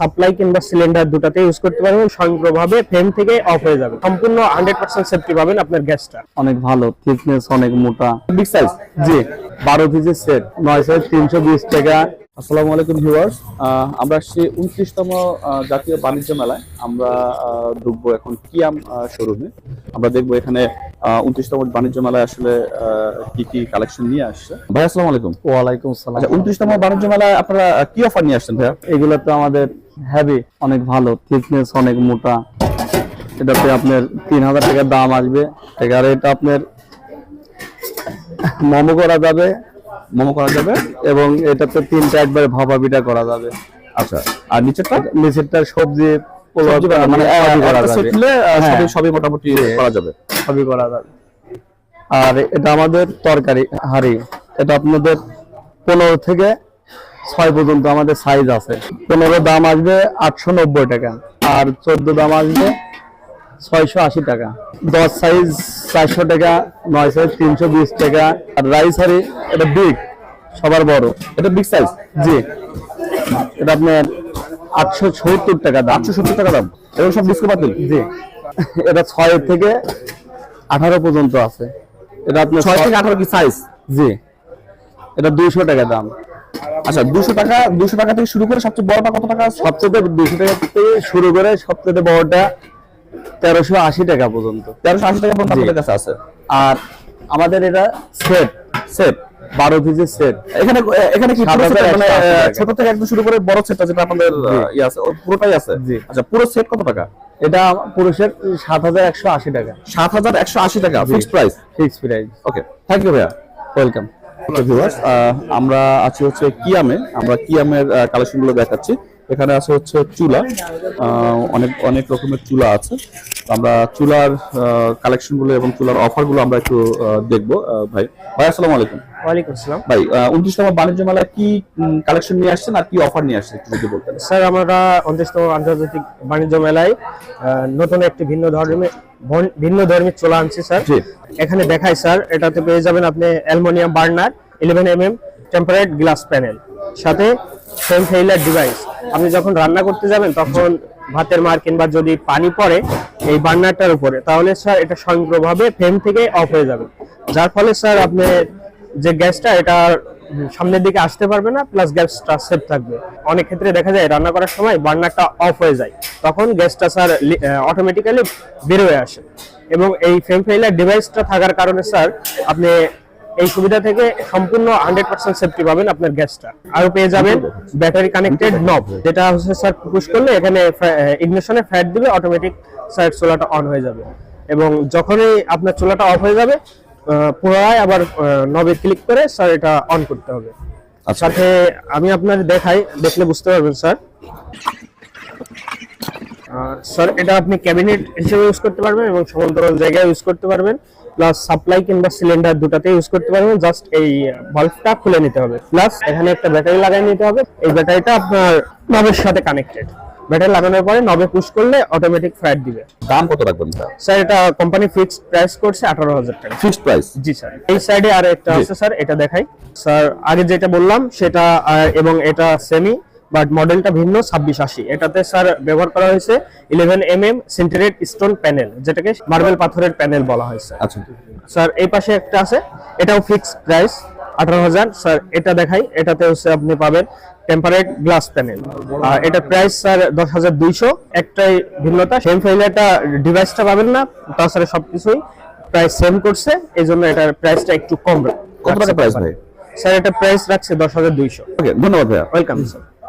Supply কিংবা cylinder দুটাতে use করতে পারবেন স্বয়ংক্রিয়ভাবে ফ্রেম থেকে অফ হয়ে যাবে। সম্পূর্ণ হান্ড্রেড পার্সেন্ট সেফটি পাবেন আপনার গ্যাসটা। অনেক ভালো থিকনেস অনেক মোটা। বিগ সাইজ জি। বারো পিসের সেট নয় সাইজ তিনশো বিশ টাকা। আসসালামু আলাইকুম ভিউয়ার্স আমরা আসছি উনত্রিশতম জাতীয় বাণিজ্য মেলায়। আমরা আহ, ঢুকবো এখন কিয়াম শোরুমে আমরা দেখব এখানে উনত্রিশতম বাণিজ্য মেলায় আসলে কি কি কালেকশন নিয়ে আসছে? ভাই আসসালামু আলাইকুম। ওয়ালাইকুম সালাম। আচ্ছা উনত্রিশতম বাণিজ্য মেলায় আপনারা কি অফার নিয়ে আসছেন ভাইয়া? এগুলো তো আমাদের হ্যাভি অনেক ভালো। থিকনেস অনেক মোটা। এটাতে আপনার তিন হাজার টাকার দাম আসবে। আর এটা আপনার মোমো করা যাবে। মোমো করা যাবে? এবং এটাতে তিনটা একবারে ভাপা পিঠা করা যাবে। আচ্ছা আর নিচেরটা? নিচেরটা সবজি মানে আহ, হ্যাঁ। সবই সবই মোটামুটি করা যাবে। সবই করা যাবে। আর এটা আমাদের তরকারি হাড়ি। এটা আপনাদের পনেরো থেকে ছয় পর্যন্ত আমাদের সাইজ আছে। পনেরো দাম আসবে আটশো নব্বই টাকা আর চোদ্দ দাম আসবে ছয়শো আশি টাকা। দশ সাইজ চারশো টাকা নয় সাইজ তিনশো বিশ টাকা। আর রাইস হাড়ি এটা বিগ সবার বড়। এটা বিগ সাইজ জি। এটা আপনার আটশো সত্তর টাকা দাম। আটশো সত্তর টাকা দাম। এবং সব ডিসকাউন্ট বাতিল জি। এটা ছয় থেকে আঠারো পর্যন্ত আছে। এটা আপনার ছয় থেকে আঠারো কি সাইজ জি। এটা দুইশো টাকা দাম। আচ্ছা দুশো টাকা দুশো টাকা থেকে শুরু করে সবচেয়ে বড়টা কত টাকা সবচেয়ে দুইশো টাকা থেকে শুরু করে সবচেয়ে বড়টা তেরোশো আশি টাকা পর্যন্ত। তেরোশো আশি টাকা পর্যন্ত কাছে আছে। আর আমাদের এটা সেট সেট বারো পিসের সেট এখানে এখানে কি পুরো মানে। ছোট থেকে একদম শুরু করে বড় সেটটা যেটা আপনাদের আহ, ইয়ে আছে পুরোটাই আছে? আচ্ছা পুরো সেট কত টাকা? এটা হাজার একশো আশি টাকা। সাত হাজার একশো আশি টাকা fixed price fix price okay thank you ভাইয়া। ওয়েলকাম আমরা আছি হচ্ছে কিয়ামে আমরা কিয়ামের কালেকশনগুলো দেখাচ্ছি। এখানে আছে হচ্ছে চুলা। অনেক অনেক রকমের চুলা আছে। আমরা চুলার কালেকশনগুলো এবং চুলার অফারগুলো আমরা একটু দেখব ভাই। ভাই আসসালামু আলাইকুম। ওয়ালাইকুম আসসালাম। ভাই উনত্রিশতম বাণিজ্য মেলায় কি কালেকশন নিয়ে আসছেন আর কি অফার নিয়ে আসছেন? যদি বলতেন। স্যার আমরা উনত্রিশতম আন্তর্জাতিক বাণিজ্য মেলায় নতুন একটি ভিন্ন ধর্মে ভিন্ন চলে আনছি স্যার। এখানে দেখাই স্যার এটাতে পেয়ে যাবেন আপনি aluminium burner eleven M M tempered glass panel সাথে ফ্রেম ফেইলার ডিভাইস আপনি যখন রান্না করতে যাবেন, তখন ভাতের মার কিংবা যদি পানি পড়ে এই বার্নারটার উপরে, তাহলে স্যার এটা স্বয়ংক্রিয়ভাবে ফ্রেম থেকে অফ হয়ে যাবে। যার ফলে স্যার আপনি যে গ্যাসটা, এটা সামনের দিকে আসতে পারবে না প্লাস গ্যাসটা সেফ থাকবে। অনেক ক্ষেত্রে দেখা যায়, রান্না করার সময় বার্নারটা অফ হয়ে যায়। তখন গ্যাসটা স্যার অটোমেটিক্যালি বের হয়ে আসে। এবং এই ফ্রেম ফেইলার ডিভাইসটা থাকার কারণে স্যার আপনি এই সুবিধা থেকে সম্পূর্ণ হান্ড্রেড পার্সেন্ট সেফটি পাবেন আপনার গ্যাসটা। আরও পেয়ে যাবেন ব্যাটারি কানেক্টেড নব যেটা হচ্ছে স্যার পুশ করলে এখানে ইগনিশনে ফ্যাট দিবে অটোমেটিক স্যার চুলাটা অন হয়ে যাবে। এবং যখনই আপনার চুলাটা অফ হয়ে যাবে পুনরায় আবার নবে ক্লিক করে স্যার এটা অন করতে হবে। আচ্ছা। সাথে আমি আপনার দেখাই দেখলে বুঝতে পারবেন স্যার স্যার এটা আপনি ক্যাবিনেট হিসেবে ইউজ করতে পারবেন এবং সমান্তরাল জায়গায় ইউজ করতে পারবেন। প্লাস সাপ্লাই কিংবা সিলিন্ডার দুটাতে ইউজ করতে পারবেন। জাস্ট এই বাল্বটা খুলে নিতে হবে। প্লাস এখানে একটা ব্যাটারি লাগাই নিতে হবে। এই ব্যাটারিটা আপনার নবের সাথে কানেক্টেড ব্যাটারি লাগানোর পরে নবে পুশ করলে অটোমেটিক ফ্যাট দিবে। দাম কত রাখবেন স্যার স্যার এটা কোম্পানি ফিক্সড প্রাইস করছে আঠারো হাজার টাকা। ফিক্সড প্রাইস জি স্যার এই সাইডে আর একটা আছে স্যার এটা দেখাই। স্যার আগে যেটা বললাম সেটা এবং এটা সেমি বাট মডেলটা ভিন্ন ছাব্বিশ আশি। এটাতে স্যার ব্যবহার করা হয়েছে eleven M M sintered stone panel যেটাকে মার্বেল পাথরের প্যানেল বলা হয়েছে আচ্ছা। স্যার এই পাশে একটা আছে এটাও ফিক্স প্রাইস আঠারো হাজার। স্যার এটা দেখাই এটাতে হচ্ছে আপনি পাবেন টেম্পারেট গ্লাস প্যানেল এটা প্রাইস স্যার দশ হাজার দুইশো। একটাই ভিন্নতা সেম ফাইলারটা ডিভাইসটা পাবেন না তাছাড়া সবকিছুই প্রাইস সেম করছে এই জন্য এটার প্রাইসটা একটু কম কত টাকা প্রাইস ভাই? স্যার এটা প্রাইস রাখছে দশ হাজার দুইশো। ওকে ধন্যবাদ ভাইয়া। Welcome sir